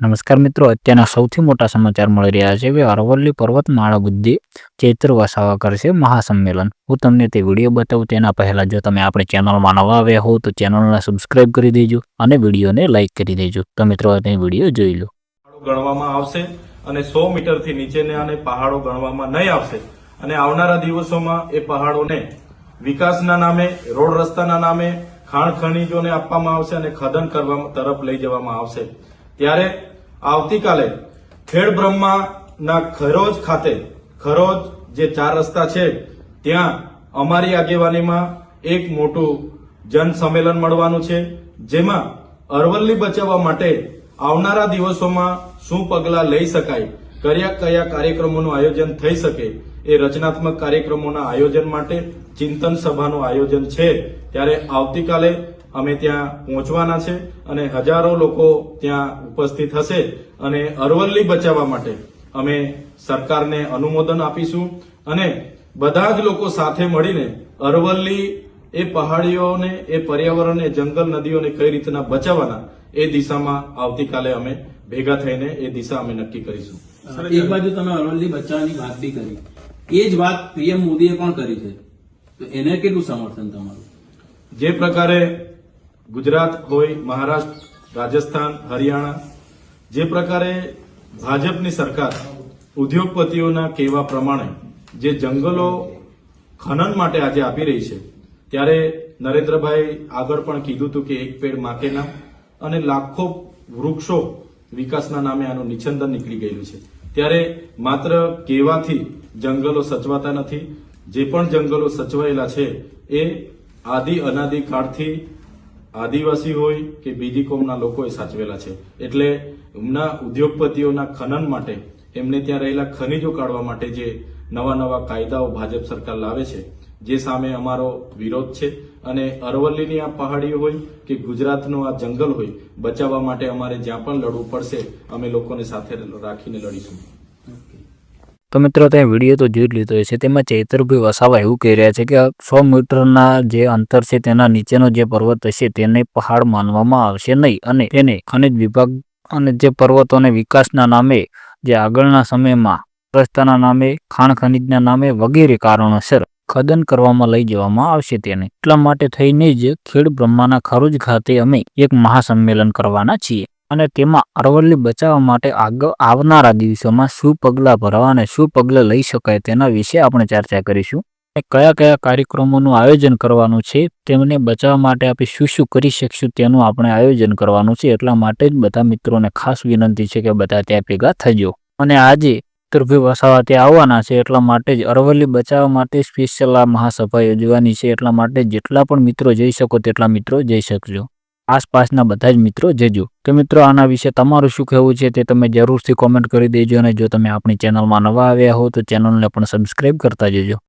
નમસ્કાર મિત્રો, અત્યારના સૌથી મોટા સમાચાર મળી રહ્યા છે. કે અરવલ્લી પર્વતમાળા બુદ્ધિ, ચૈત્ર વસાવા કરશે મહાસંમેલન. હું તમને તે વીડિયો બતાવું, તેના પહેલાં જો તમે આપણી ચેનલમાં નવા આવ્યા હો, તો ચેનલને સબસ્ક્રાઇબ કરી દેજો અને વિડીયોને લાઇક કરી દેજો. તો મિત્રો તે વીડિયો જોઈ લો. ગણવામાં આવશે અને સો મીટરથી નીચેને અને પહાડો ગણવામાં નહીં આવશે. અને આવનારા દિવસોમાં એ પહાડોને વિકાસના નામે, રોડ રસ્તાના નામે, ખાણ ખનીજોને આપવામાં આવશે અને ખદન કરવા તરફ લઈ જવામાં આવશે. ત્યારે આવતીકાલે ખેડ બ્રહ્માના ખરોજ ખાતે, ખરોજ જે ચાર રસ્તા છે, ત્યાં અમારી આગેવાનીમાં એક મોટું જન સંમેલન મળવાનું છે, જેમાં અરવલ્લી બચાવવા માટે આવનારા દિવસોમાં શું પગલાં લઈ શકાય, કયા કયા કાર્યક્રમોનું આયોજન થઈ શકે, એ રચનાત્મક કાર્યક્રમોના આયોજન માટે ચિંતન સભાનું આયોજન છે. ત્યારે આવતીકાલે અમે ત્યાં પહોંચવાના છે અને હજારો લોકો ત્યાં ઉપસ્થિત હશે અને અરવલ્લી બચાવવા માટે અમે સરકારને અનુમોદન આપીશું અને બધા જ લોકો સાથે મળીને અરવલ્લી એ પહાડીઓને એ પર્યાવરણને જંગલ નદીઓને કઈ રીતના બચાવવાના એ દિશામાં આવતીકાલે અમે ભેગા થઈને એ દિશા અમે નક્કી કરીશું. એક બાજુ તમે અરવલ્લી બચાવવાની વાત બી કરી. એ જ વાત પીએમ મોદીએ પણ કરી છે. તો એને કેટલું સમર્થન તમારું? જે પ્રકારે ગુજરાત હોય, મહારાષ્ટ્ર, રાજસ્થાન, હરિયાણા, જે પ્રકારે ભાજપની સરકાર ઉદ્યોગપતિઓના કહેવા પ્રમાણે જે જંગલો ખનન માટે આજે આપી રહી છે, ત્યારે નરેન્દ્રભાઈ આગળ પણ કીધું હતું કે એક પેડ માકેના અને લાખો વૃક્ષો વિકાસના નામે આનું નિછંદન નીકળી ગયેલું છે. ત્યારે માત્ર કહેવાથી જંગલો સચવાતા નથી, જે પણ જંગલો સચવાયેલા છે, એ આદિ અનાદિ કાળથી આદિવાસી હોય કે બીજી કોમના લોકોએ સાચવેલા છે. એટલે એમના ઉદ્યોગપતિઓના ખનન માટે એમને ત્યાં રહેલા ખનિજો કાઢવા માટે જે નવા નવા કાયદાઓ ભાજપ સરકાર લાવે છે, જે સામે અમારો વિરોધ છે. અને અરવલ્લીની આ પહાડીઓ હોય કે ગુજરાતનું આ જંગલ હોય, બચાવવા માટે અમારે જ્યાં પણ લડવું પડશે, અમે લોકોને સાથે રાખીને લડીશું. તો મિત્રો તે વીડિયો તો જોઈ લીધો છે તેમાં ચૈતરભાઈ વસાવા એવું કહી રહ્યા છે કે સો મીટરના જે અંતર છે તેના નીચેનો જે પર્વત હશે તેને પહાડ માનવામાં આવશે નહીં અને તેને ખનિજ વિભાગ અને જે પર્વતોને વિકાસના નામે, જે આગળના સમયમાં રસ્તાના નામે, ખાણ ખનીજના નામે વગેરે કારણોસર ખદન કરવામાં લઈ જવામાં આવશે તેને. એટલા માટે થઈને જ ખેડ બ્રહ્માના ખરૂજ ખાતે અમે એક મહાસંમેલન કરવાના છીએ. અને તેમાં અરવલ્લી બચાવવા માટે આગળ આવનારા દિવસોમાં શું પગલાં ભરવા અને શું પગલાં લઈ શકાય તેના વિશે આપણે ચર્ચા કરીશું. અને કયા કયા કાર્યક્રમોનું આયોજન કરવાનું છે, તેમને બચાવવા માટે આપણે શું શું કરી શકશું તેનું આપણે આયોજન કરવાનું છે, એટલા માટે જ બધા મિત્રોને ખાસ વિનંતી છે કે બધા ત્યાં ભેગા થજો. અને આજે ઉત્તરભાઈ વસાવા ત્યાં આવવાના છે, એટલા માટે જ અરવલ્લી બચાવવા માટે સ્પેશિયલ આ મહાસભા યોજવાની છે, એટલા માટે જેટલા પણ મિત્રો જઈ શકો તેટલા મિત્રો જઈ શકજો. આસપાસના બધા જ મિત્રો જજો. તો મિત્રો, આના વિશે તમારું શું કહેવું છે તે તમે જરૂરથી કોમેન્ટ કરી દેજો અને જો તમે આપણી ચેનલમાં નવા આવ્યા હો તો ચેનલને પણ સબસ્ક્રાઈબ કરતા જજો.